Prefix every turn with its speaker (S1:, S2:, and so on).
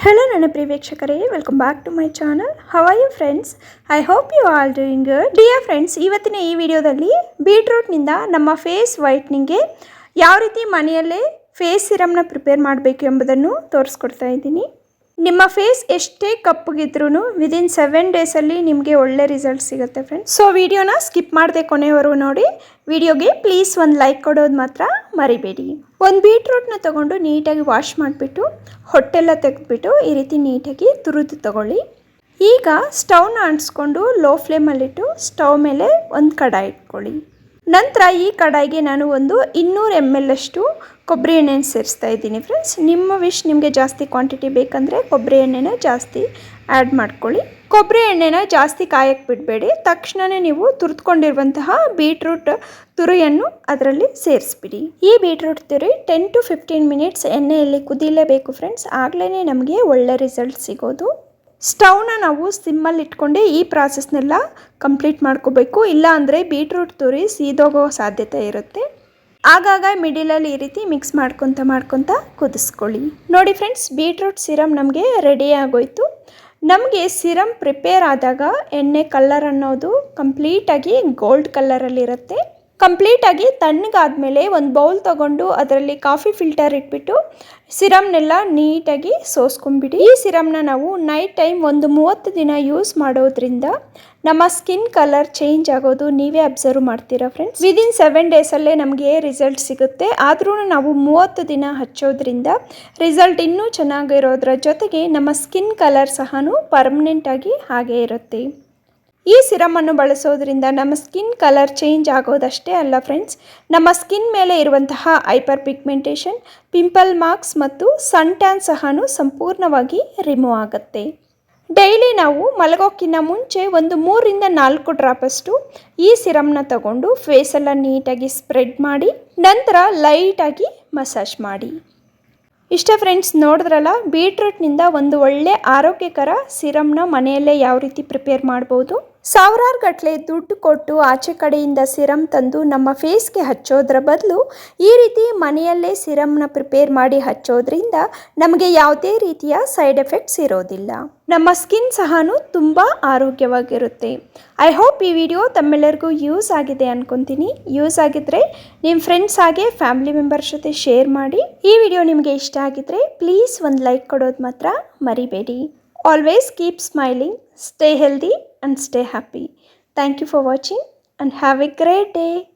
S1: Hello ನನ್ನ ಪ್ರಿಯ ವೀಕ್ಷಕರೇ welcome back to my channel you friends I hope you all doing good dear friends ಇವತ್ತಿನ ಈ ವಿಡಿಯೋದಲ್ಲಿ ಬೀಟ್ರೂಟ್ನಿಂದ ನಮ್ಮ ಫೇಸ್ ವೈಟ್ನಿಂಗ್ಗೆ ಯಾವ ರೀತಿ ಮನೆಯಲ್ಲೇ ಫೇಸ್ ಸಿರಮ್ನ ಪ್ರಿಪೇರ್ ಮಾಡಬೇಕು ಎಂಬುದನ್ನು ತೋರಿಸ್ಕೊಡ್ತಾ ಇದ್ದೀನಿ. ನಿಮ್ಮ ಫೇಸ್ ಎಷ್ಟೇ ಕಪ್ಪಗಿದ್ರೂ ವಿದಿನ್ ಸೆವೆನ್ ಡೇಸಲ್ಲಿ ನಿಮಗೆ ಒಳ್ಳೆ ರಿಸಲ್ಟ್ ಸಿಗುತ್ತೆ ಫ್ರೆಂಡ್ಸ್ ಸೊ ವಿಡಿಯೋನ ಸ್ಕಿಪ್ ಮಾಡದೆ ಕೊನೆವರೆಗೂ ನೋಡಿ. ವಿಡಿಯೋಗೆ ಪ್ಲೀಸ್ ಒಂದು ಲೈಕ್ ಕೊಡೋದು ಮಾತ್ರ ಮರಿಬೇಡಿ. ಒಂದು ಬೀಟ್ರೂಟ್ನ ತೊಗೊಂಡು ನೀಟಾಗಿ ವಾಶ್ ಮಾಡಿಬಿಟ್ಟು, ಹೊಟ್ಟೆಲ್ಲ ತೆಗೆದ್ಬಿಟ್ಟು ಈ ರೀತಿ ನೀಟಾಗಿ ತುರಿದು ತಗೊಳ್ಳಿ. ಈಗ ಸ್ಟವ್ನ ಅಂಟಿಸ್ಕೊಂಡು ಲೋ ಫ್ಲೇಮಲ್ಲಿಟ್ಟು ಸ್ಟವ್ ಮೇಲೆ ಒಂದು ಕಡಾಯಿ ಇಟ್ಕೊಳ್ಳಿ. ನಂತರ ಈ ಕಡಾಯಿಗೆ ನಾನು ಒಂದು ಇನ್ನೂರು ಎಂ ಎಲ್ ಅಷ್ಟು ಕೊಬ್ಬರಿ ಎಣ್ಣೆನ ಸೇರಿಸ್ತಾ ಇದ್ದೀನಿ ಫ್ರೆಂಡ್ಸ್ ನಿಮ್ಮ ವಿಶ್ ನಿಮಗೆ ಜಾಸ್ತಿ ಕ್ವಾಂಟಿಟಿ ಬೇಕಂದರೆ ಕೊಬ್ಬರಿ ಎಣ್ಣೆನ ಜಾಸ್ತಿ ಆ್ಯಡ್ ಮಾಡ್ಕೊಳ್ಳಿ. ಕೊಬ್ಬರಿ ಎಣ್ಣೆನ ಜಾಸ್ತಿ ಕಾಯಕ್ಕೆ ಬಿಡಬೇಡಿ. ತಕ್ಷಣವೇ ನೀವು ತುರಿದುಕೊಂಡಿರುವಂತಹ ಬೀಟ್ರೂಟ್ ತುರಿಯನ್ನು ಅದರಲ್ಲಿ ಸೇರಿಸ್ಬಿಡಿ. ಈ ಬೀಟ್ರೂಟ್ ತುರಿ ಟೆನ್ ಟು ಫಿಫ್ಟೀನ್ ಮಿನಿಟ್ಸ್ ಎಣ್ಣೆಯಲ್ಲಿ ಕುದಿಲೇಬೇಕು ಫ್ರೆಂಡ್ಸ್ ಆಗಲೇ ನಮಗೆ ಒಳ್ಳೆ ರಿಸಲ್ಟ್ ಸಿಗೋದು. ಸ್ಟವ್ನ ನಾವು ಸಿಮ್ಮಲ್ಲಿ ಇಟ್ಕೊಂಡೆ ಈ ಪ್ರಾಸೆಸ್ನೆಲ್ಲ ಕಂಪ್ಲೀಟ್ ಮಾಡ್ಕೋಬೇಕು. ಇಲ್ಲ ಅಂದರೆ ಬೀಟ್ರೂಟ್ ತುರಿ ಸೀದೋಗೋ ಸಾಧ್ಯತೆ ಇರುತ್ತೆ. ಆಗಾಗ ಮಿಡಿಲಲ್ಲಿ ಈ ರೀತಿ ಮಿಕ್ಸ್ ಮಾಡ್ಕೊತ ಮಾಡ್ಕೊತ ಕುದಿಸ್ಕೊಳ್ಳಿ. ನೋಡಿ ಫ್ರೆಂಡ್ಸ್, ಬೀಟ್ರೂಟ್ ಸಿರಮ್ ನಮಗೆ ರೆಡಿ ಆಗೋಯ್ತು. ನಮಗೆ ಸಿರಮ್ ಪ್ರಿಪೇರ್ ಆದಾಗ ಎಣ್ಣೆ ಕಲ್ಲರ್ ಅನ್ನೋದು ಕಂಪ್ಲೀಟಾಗಿ ಗೋಲ್ಡ್ ಕಲರಲ್ಲಿರುತ್ತೆ ಕಂಪ್ಲೀಟಾಗಿ ತಣ್ಣಗಾದಮೇಲೆ ಒಂದು ಬೌಲ್ ತೊಗೊಂಡು ಅದರಲ್ಲಿ ಕಾಫಿ ಫಿಲ್ಟರ್ ಇಟ್ಬಿಟ್ಟು ಸಿರಮ್ನೆಲ್ಲ ನೀಟಾಗಿ ಸೋಸ್ಕೊಂಡ್ಬಿಡಿ. ಈ ಸಿರಮ್ನ ನಾವು ನೈಟ್ ಟೈಮ್ ಒಂದು ಮೂವತ್ತು ದಿನ ಯೂಸ್ ಮಾಡೋದ್ರಿಂದ ನಮ್ಮ ಸ್ಕಿನ್ ಕಲರ್ ಚೇಂಜ್ ಆಗೋದು ನೀವೇ ಅಬ್ಸರ್ವ್ ಮಾಡ್ತೀರಾ ಫ್ರೆಂಡ್ಸ್ ವಿದಿನ್ ಸೆವೆನ್ ಡೇಸಲ್ಲೇ ನಮಗೆ ರಿಸಲ್ಟ್ ಸಿಗುತ್ತೆ. ಆದ್ರೂ ನಾವು ಮೂವತ್ತು ದಿನ ಹಚ್ಚೋದ್ರಿಂದ ರಿಸಲ್ಟ್ ಇನ್ನೂ ಚೆನ್ನಾಗಿರೋದ್ರ ಜೊತೆಗೆ ನಮ್ಮ ಸ್ಕಿನ್ ಕಲರ್ ಸಹ ಪರ್ಮನೆಂಟಾಗಿ ಹಾಗೆ ಇರುತ್ತೆ. ಈ ಸಿರಮನ್ನು ಬಳಸೋದ್ರಿಂದ ನಮ್ಮ ಸ್ಕಿನ್ ಕಲರ್ ಚೇಂಜ್ ಆಗೋದಷ್ಟೇ ಅಲ್ಲ ಫ್ರೆಂಡ್ಸ್ ನಮ್ಮ ಸ್ಕಿನ್ ಮೇಲೆ ಇರುವಂತಹ ಹೈಪರ್ ಪಿಗ್ಮೆಂಟೇಷನ್ ಪಿಂಪಲ್ ಮಾರ್ಕ್ಸ್ ಮತ್ತು ಸನ್ ಟ್ಯಾನ್ ಸಹ ಸಂಪೂರ್ಣವಾಗಿ ರಿಮೂವ್ ಆಗುತ್ತೆ. ಡೈಲಿ ನಾವು ಮಲಗೋಕ್ಕಿಂತ ಮುಂಚೆ ಒಂದು ಮೂರಿಂದ ನಾಲ್ಕು ಡ್ರಾಪಷ್ಟು ಈ ಸಿರಮ್ನ ತಗೊಂಡು ಫೇಸೆಲ್ಲ ನೀಟಾಗಿ ಸ್ಪ್ರೆಡ್ ಮಾಡಿ, ನಂತರ ಲೈಟಾಗಿ ಮಸಾಜ್ ಮಾಡಿ. ಇಷ್ಟ ಫ್ರೆಂಡ್ಸ್ ನೋಡಿದ್ರಲ್ಲ? ಬೀಟ್ರೂಟ್ನಿಂದ ಒಂದು ಒಳ್ಳೆ ಆರೋಗ್ಯಕರ ಸಿರಮ್ನ ಮನೆಯಲ್ಲೇ ಯಾವ ರೀತಿ ಪ್ರಿಪೇರ್ ಮಾಡ್ಬೋದು? ಸಾವಿರಾರು ಗಟ್ಟಲೆ ದುಡ್ಡು ಕೊಟ್ಟು ಆಚೆ ಕಡೆಯಿಂದ ಸಿರಮ್ ತಂದು ನಮ್ಮ ಫೇಸ್ಗೆ ಹಚ್ಚೋದ್ರ ಬದಲು ಈ ರೀತಿ ಮನೆಯಲ್ಲೇ ಸಿರಮ್ನ ಪ್ರಿಪೇರ್ ಮಾಡಿ ಹಚ್ಚೋದ್ರಿಂದ ನಮಗೆ ಯಾವುದೇ ರೀತಿಯ ಸೈಡ್ ಎಫೆಕ್ಟ್ಸ್ ಇರೋದಿಲ್ಲ. ನಮ್ಮ ಸ್ಕಿನ್ ಸಹ ತುಂಬ ಆರೋಗ್ಯವಾಗಿರುತ್ತೆ. ಐ ಹೋಪ್ ಈ ವಿಡಿಯೋ ತಮ್ಮೆಲ್ಲರಿಗೂ ಯೂಸ್ ಆಗಿದೆ ಅನ್ಕೊತೀನಿ. ಯೂಸ್ ಆಗಿದ್ರೆ ನಿಮ್ಮ ಫ್ರೆಂಡ್ಸ್ ಹಾಗೆ ಫ್ಯಾಮಿಲಿ ಮೆಂಬರ್ಸ್ ಜೊತೆ ಶೇರ್ ಮಾಡಿ. ಈ ವಿಡಿಯೋ ನಿಮಗೆ ಇಷ್ಟ ಆಗಿದ್ರೆ ಪ್ಲೀಸ್ ಒಂದು ಲೈಕ್ ಕೊಡೋದು ಮಾತ್ರ ಮರಿಬೇಡಿ. Always keep smiling, stay healthy and stay happy. Thank you for watching and have a great day.